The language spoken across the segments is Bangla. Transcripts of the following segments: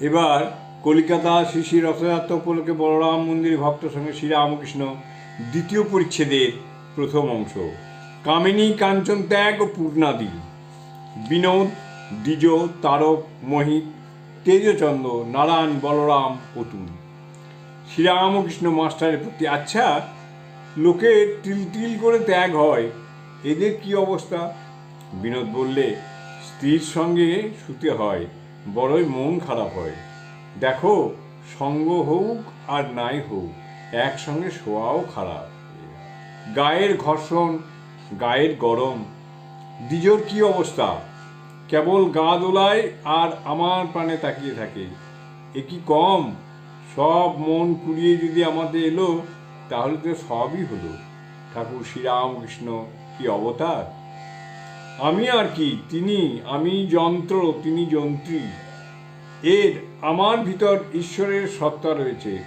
এবার কলিকাতা শ্রী শ্রী রথযাত্রা উপলক্ষে বলরাম মন্দিরে ভক্ত সঙ্গে শ্রীরামকৃষ্ণ দ্বিতীয় পরিচ্ছেদের প্রথম অংশ। কামিনী, কাঞ্চন ত্যাগ ও পূর্ণাদি। বিনোদ, দ্বিজ, তারক, মহিত, তেজচন্দ্র, নারায়ণ, বলরাম, অতুল। শ্রীরামকৃষ্ণ মাস্টারের প্রতি আচ্ছা লোকে তিল তিল করে ত্যাগ হয়, এদের কি অবস্থা? বিনোদ বললে, স্ত্রীর সঙ্গে শুতে হয়। বড়ই মন খারাপ হয়। দেখো, সঙ্গ হোক আর নাই হোক, একসঙ্গে শোয়াও খারাপ। গায়ের ঘর্ষণ, গায়ের গরম, দ্বিজোর কি অবস্থা? কেবল গা দোলায় আর আমার প্রাণে তাকিয়ে থাকে। এ কি কম? সব মন কুড়িয়ে যদি আমাদের এলো, তাহলে তো সবই হলো। ঠাকুর শ্রীরামকৃষ্ণ, কি অবতার? আমি আর কি, তিনি, আমি যন্ত্র, তিনি যন্ত্রী। এর আমার ভিতর ঈশ্বরের সত্তা রয়েছে,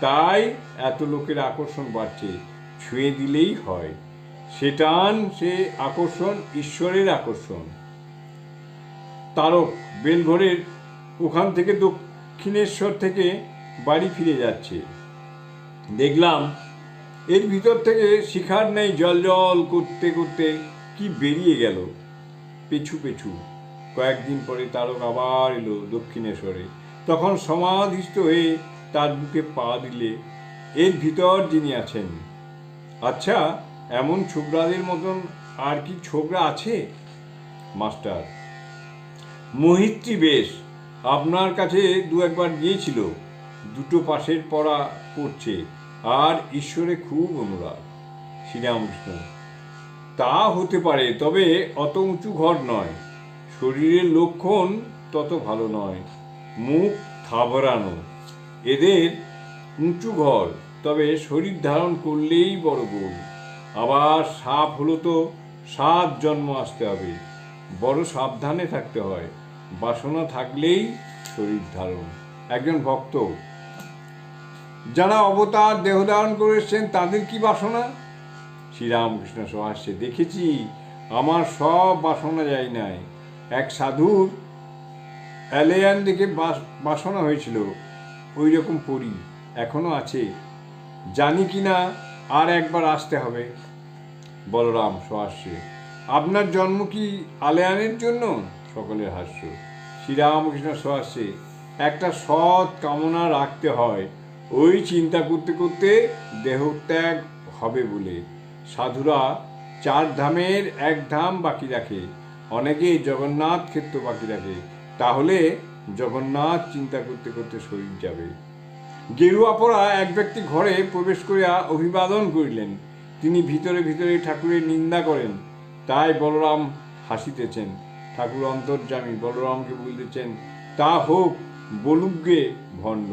তাই এত লোকের আকর্ষণ বাড়ছে, ছুঁয়ে দিলেই হয়। সেটান সে আকর্ষণ, ঈশ্বরের আকর্ষণ। তারক, বেলঘরের ওখান থেকে দক্ষিণেশ্বর থেকে বাড়ি ফিরে যাচ্ছে। দেখলাম, এর ভিতর থেকে শিখার নেই, জল জল করতে করতে কি বেরিয়ে গেল। পেছু পেছু। কয়েকদিন পরে তারক আবার এলো দক্ষিণেশ্বরে। তখন সমাধিস্থ হয়ে তার বুকে পা দিলে। এর ভিতর যিনি আছেন। আচ্ছা এমন ছোকরাদের মতন আর কি ছোকরা আছে? মাস্টার মোহিতটি বেশ। আপনার কাছে দু একবার গিয়েছিল। দুটো পাশের পড়া পড়ছে। আর ঈশ্বরে খুব অনুরাগ। শ্রীরামকৃষ্ণ তা হতে পারে, তবে অত উঁচু ঘর নয়। শরীরের লক্ষণ তত ভালো নয়। মুখ থাবড়ানো। এদের উঁচু ঘর, তবে শরীর ধারণ করলেই বড় গোল আবার সাপ হলো তো সাত জন্ম আসতে হবে। বড় সাবধানে থাকতে হয়। বাসনা থাকলেই শরীর ধারণ। একজন ভক্ত, যারা অবতার দেহ ধারণ করেছেন তাদের কি বাসনা? শ্রীরামকৃষ্ণ সহাস্যে দেখেছি, আমার সব বাসনা যায় নাই। এক সাধুর অ্যালেয়ান দেখে বাস- বাসনা হয়েছিল ওই রকম পড়ি, এখনও আছে, জানি কি না, আর একবার আসতে হবে। বলরাম সহাস্যে আপনার জন্ম কি আলেয়ানের জন্য? সকলের হাস্য, শ্রীরামকৃষ্ণ সহাস্যে একটা সৎ কামনা রাখতে হয়, ওই চিন্তা করতে করতে দেহত্যাগ হবে বলে। সাধুরা চার ধামের এক ধাম বাকি রাখে অনেকে জগন্নাথ ক্ষেত্র বাকি রাখে। তাহলে জগন্নাথ চিন্তা করতে করতে শরীর যাবে। গেরুয়া পরা এক ব্যক্তি ঘরে প্রবেশ করিয়া অভিবাদন করিলেন। তিনি ভিতরে ভিতরে ঠাকুরের নিন্দা করেন। তাই বলরাম হাসিতেছেন। ঠাকুর অন্তর্যামী, বলরামকে বলিতেছেন, তা হোক, বলুক ভণ্ড।